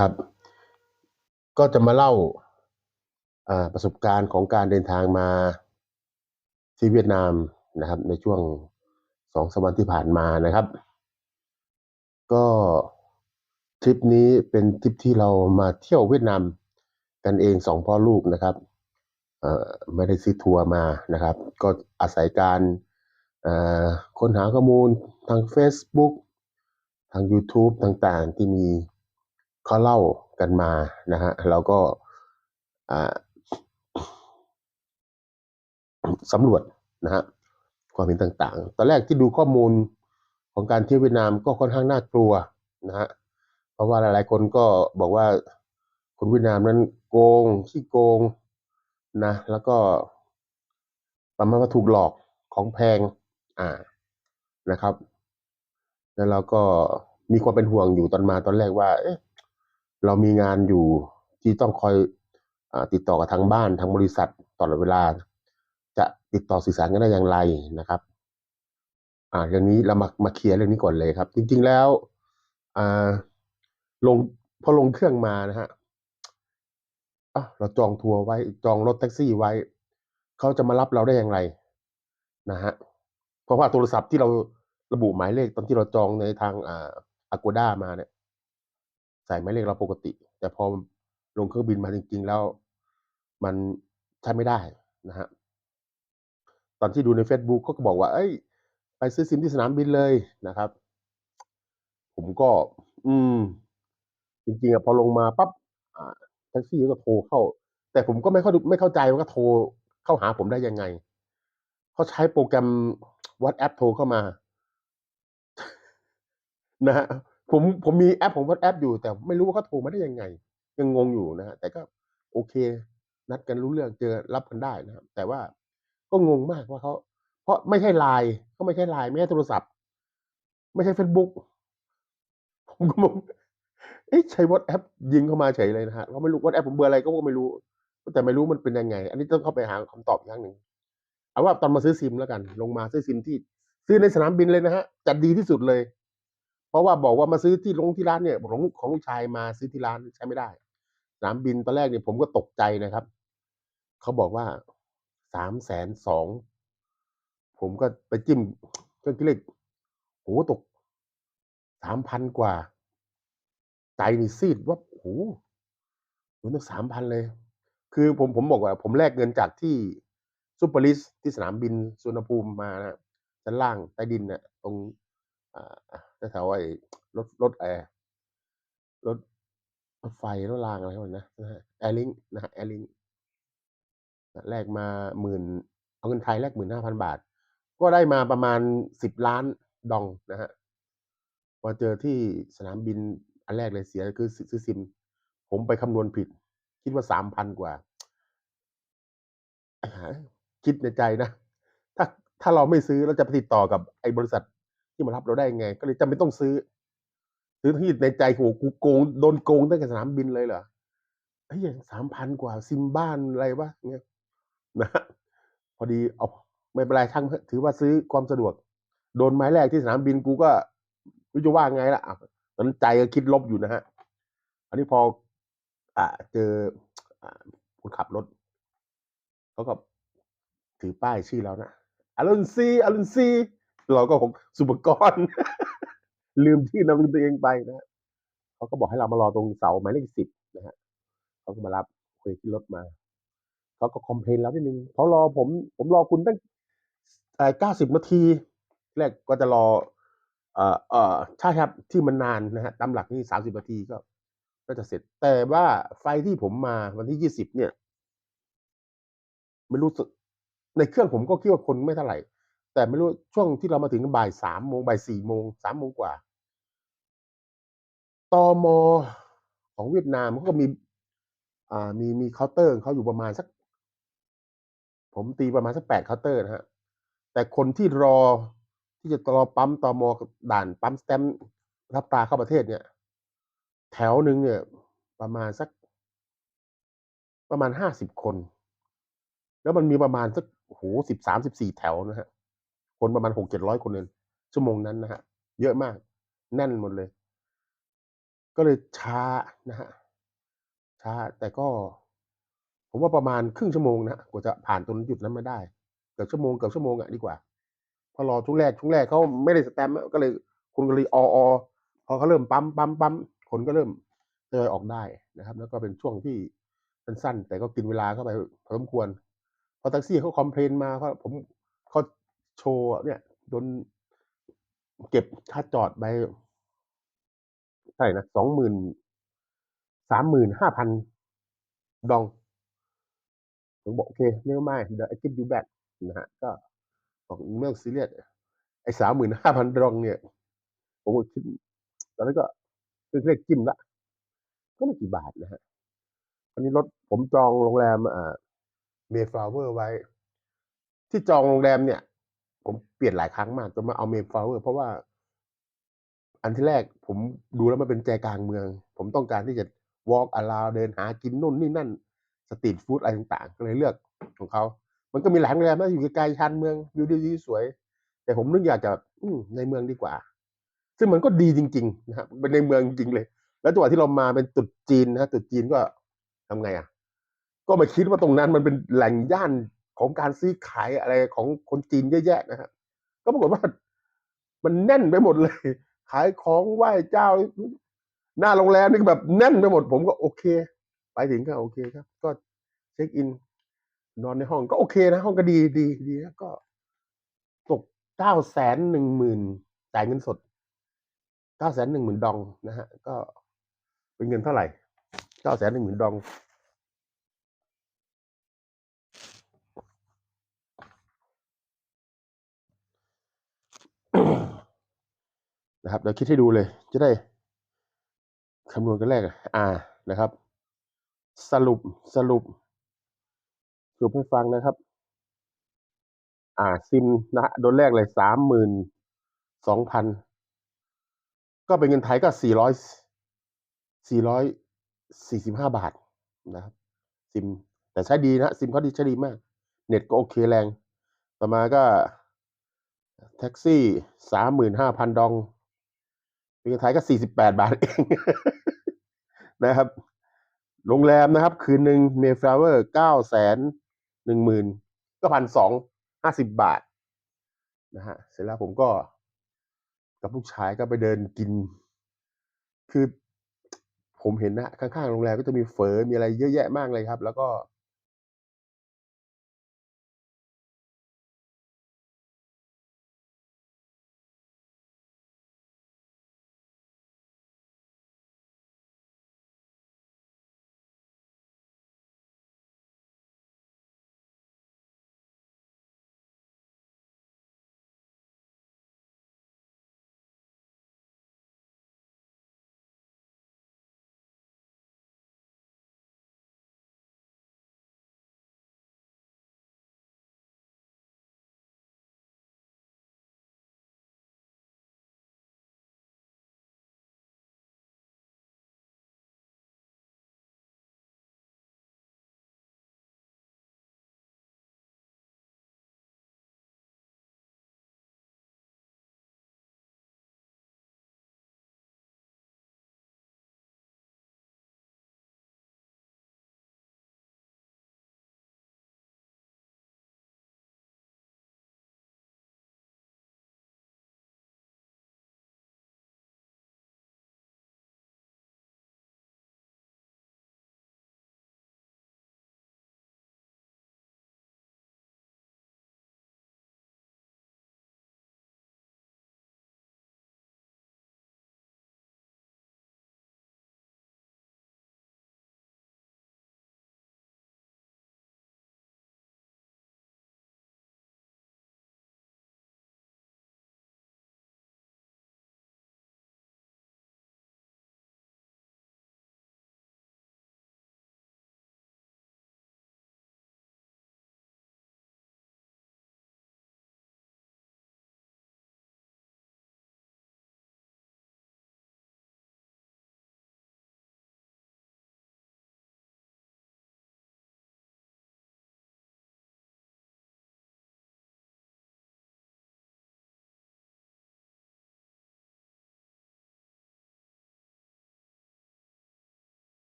ครับ ก็จะมาเล่าประสบการณ์ของการเดินทางมาที่เวียดนามนะครับ ในช่วง2-3วันที่ผ่านมานะครับ ก็ทริปนี้เป็นทริปที่เรามาเที่ยวเวียดนามกันเอง2พ่อลูกนะครับเออไม่ได้ซื้อทัวร์มานะครับ ก็อาศัยการค้นหาข้อมูลทางเฟซบุ๊กทางยูทูบต่างๆ ที่มี เขาเล่ากันมานะครับเราก็สำรวจนะครับความเห็นต่างๆ ตอนแรกที่ดูข้อมูลของการเที่ยวเวียดนามก็ค่อนข้างน่ากลัวนะครับเพราะว่าหลายๆคนก็บอกว่าคนเวียดนามนั้นโกงขี้โกงนะแล้วก็ประมาณว่าถูกหลอกของแพงอ่านะครับ แล้วเราก็มีความเป็นห่วงอยู่ตอนมาตอนแรกว่า เอ๊ะ เรามีงานอยู่ที่ต้องคอยอติดต่อกับทางบ้านทางบริษัทตลอดเวลา จะติดต่อสื่อสารกันได้อย่างไรนะครับ อ่าอย่างนี้เรามามาเคลียร์เรื่องนี้ก่อนเลยครับ จริง ๆแล้วอ่าลงพอลงเครื่องมานะครับอ้าวเราจองทัวร์ไว้จองรถแท็กซี่ไว้ เขาจะมารับเราได้อย่างไรนะครับเพราะว่าโทรศัพท์ที่เราระบุหมายเลขตอนที่เราจองในทางอ่า Agoda มาเนี่ย ส่หมายเลขเราปกติ แต่พอลงเครื่องบินมาจริง ๆ แล้ว มันใช้ไม่ได้นะครับตอนที่ดูในเฟซบุ๊กเขาก็บอกว่าเฮ้ย ไปซื้อซิมที่สนามบินเลยนะครับ ผมก็ อืม จริงๆอะพอลงมาปั๊บอ่าแท็กซี่ก็โทรเข้า แต่ผมก็ไม่เข้าไม่เข้าใจว่าโทรเข้าหาผมได้ยังไงเขาใช้โปรแกรม WhatsApp โทรเข้ามา นะครับ ผมผมมีแอปของ WhatsApp อยู่ แต่ไม่รู้ว่าเขาโทรมาได้ยังไง ยังงงอยู่นะครับแต่ก็โอเค นัดกันรู้เรื่องเจอรับกันได้นะครับ แต่ว่าก็งงมากว่าเขาเพราะไม่ใช่ LINE เขาไม่ใช่ LINE ไม่ใช่โทรศัพท์ ไม่ใช่เฟซบุ๊กผมก็งงเอ๊ะใช้ WhatsApp ยิงเข้ามาเฉยเลยนะครับก็ไม่รู้ WhatsApp ผมเบอร์อะไรก็ไม่รู้ แต่ไม่รู้มันเป็นยังไง อันนี้ต้องเข้าไปหาคำตอบอีกครั้งหนึ่งเอาว่าตอนมาซื้อซิมแล้วกัน ลงมาซื้อซิมที่ ซื้อในสนามบินเลยนะครับจะดีที่สุดเลย เพราะว่าบอกว่ามาซื้อที่ลงที่ร้านเนี่ยของของลูกชายมาซื้อที่ร้านใช้ไม่ได้ สนามบินตอนแรกเนี่ยผมก็ตกใจนะครับ เขาบอกว่า320,000ผมก็ไปจิ้มเครื่องคิดเลขโอ้โฮตก3,000กว่า ใจนี่ซีดว่าโอ้โดนตั้ง3,000เลย คือผมผมบอกว่า ผมแลกเงินจากที่ Superlist ที่สนามบินสุวรรณภูมิมานะชั้นล่างใต้ดินน่ะตรงอ่า แถวไอ้รถรถไอ้รถรถไฟรถรางอะไรของมันนะนะครับ Airlink นะครับ Airlink แลกมา10,000เอาเงินไทยแลก15,000บาท ก็ได้มาประมาณ10,000,000ดองนะครับพอเจอที่สนามบินอันแรกเลยเสียคือซื้อซิม ผมไปคำนวณผิด คิดว่า3,000กว่าไอ้ห่า คิดในใจนะ ถ้าถ้าเราไม่ซื้อเราจะไปติดต่อกับไอ้บริษัท ที่มารับเราได้ยังไง ก็เลยจำเป็นต้องซื้อ ซื้อที่ในใจโอ้โฮกูโกงโดนโกงตั้งแต่สนามบินเลยเหรอเฮ้ย3,000กว่าซิมบ้านอะไรวะเงี้ยนะพอดีอ้าไม่เป็นไรช่างถือว่าซื้อความสะดวก โดนไม้แรกที่สนามบินกูก็ไม่รู้จะว่าไงล้วอ้าวตอนใจก็คิดลบอยู่นะครับอันนี้พอ อ่าเจออคนขับรถเขาก็ถือป้ายชื่อเรานะอรุณศรีอรุณศรี เราก็ผมสุภกรลืมชื่นามสกุลตัวเองไปนะเขาก็บอกให้เรามารอตรงเสาหมายเลข10นะครับเขาก็มารับคุยขึ้นรถมาเขาก็คอมเพลนเรานิดนึงเขารอผม ผมรอคุณตั้งเอ่อ90นาที แรกก็จะรอ เอ่อเอ่อใช่ครับที่มันนานนะครับตามหลักนี่30นาทีก็ก็จะเสร็จ แต่ว่าไฟที่ผมมาวันที่20เนี่ยไม่รู้สึกในเครื่องผมก็คิดว่าคนไม่เท่าไหร่ แต่ไม่รู้ช่วงที่เรามาถึงบ่าย3โมงบ่าย4โมง3โมงกว่าตอม.ของเวียดนามเขาก็มีอ่ามีมีเคาน์เตอร์เขาอยู่ประมาณสัก ผมตีประมาณสัก8เคาน์เตอร์นะครับแต่คนที่รอที่จะรอปั๊มตอม.ด่านปั๊มสแตมรับตราเข้าประเทศเนี่ย แถวหนึ่งเนี่ย ประมาณสัก ประมาณ50คน แล้วมันมีประมาณสักโอ้โฮ13-14แถวนะครับ คนประมาณ600-700คนเองชั่วโมงนั้นนะครับเยอะมาก แน่นหมดเลย ก็เลยช้านะครับช้าแต่ก็ ผมว่าประมาณครึ่งชั่วโมงนะกว่าจะผ่านตรงจุดนั้นมาได้ เกือบชั่วโมงเกือบชั่วโมงอะดีกว่าพราะรอช่วงแรกช่วงแรกเขาไม่ได้สแตมป์ก็เลยคนก็เลยออพอเขาเริ่มปั๊มๆๆคนก็เริ่มทยอยออกได้นะครับ แล้วก็เป็นช่วงที่สั้นๆแต่ก็กินเวลาเข้าไปพอสมควรพราะแท็กซี่เขาคอมเพลนมาเพราะผม โชว์เนี่ยโดนเก็บค่าจอดไปเท่าไรนะ20,000 35,000ดองผมบอกโอเค never mind th I give you back นะครับก็บอกไม่ต้องซีเรียสไอ้35,000ดองเนี่ย ผมก็คิดตอนนั้นก็เรียกจิ้มล้วก็ไม่กี่บาทนะครับคราวนี้รถผมจองโรงแรมอ่า Mayflower ไว้ ที่จองโรงแรมเนี่ย ผมเปลี่ยนหลายครั้งมากจนมาเอา Mayflower เพราะว่า อันที่แรกผมดูแล้วมันเป็นใจกลางเมือง ผมต้องการที่จะ walk around เดินหากินนู่นนี่นั่นสตรีตฟูดอะไรต่างๆ ก็เลยเลือกของเขา มันก็มีหลายโรงแรมนะอยู่ไกลๆชานเมืองวิวดีๆสวย แต่ผมนึกอยากจะอืในเมืองดีกว่า ซึ่งมันก็ดีจริงๆนะครับเป็นในเมืองจริงๆเลย แล้วจังหวะที่เรามาเป็นตรุษจีนนะครับตรุษจีนก็ทำไงอะ ก็ไม่คิดว่าตรงนั้นมันเป็นแหล่งย่าน ของการซื้อขายอะไรของคนจีนเยอะแยะนะครับก็ปรากฏว่ามันแน่นไปหมดเลย ขายของไหว้เจ้า หน้าโรงแรมนี่แบบแน่นไปหมด ผมก็โอเค ไปถึงก็โอเคครับ ก็เช็กอิน นอนในห้องก็โอเคนะ ห้องก็ดีดีดีนะก็ ตก910,000จ่ายเงินสด910,000ดองนะครับก็เป็นเงินเท่าไหร910,000ดอง นะครับเดี๋ยวคิดให้ดูเลยจะได้คำนวณกันแรกอ่านะครับ สรุปสรุปสรุปให้ฟังนะครับ อ่าซิมนะครับโดนแรกเลย32,000ก็เป็นเงินไทยก็400 445บห้าบาทนะครับ ซิม แต่ใช้ดีนะซิมเขาดีใช้ดีมาก เน็ตก็โอเคแรง ต่อมาก็แท็กซี่35,000ดองเป็นดอง เงินไทยก็48บแปดบาทเองนะครับ โรงแรมนะครับ คืนหนึ่ง Mayflower 910,000ก็1,250บบาทนะครับเสร็จแล้วผมก็ กับลูกชายก็ไปเดินกิน คือผมเห็นนะ ข้างๆโรงแรมก็จะมีเฝอมีอะไรเยอะแยะมากเลยครับ แล้วก็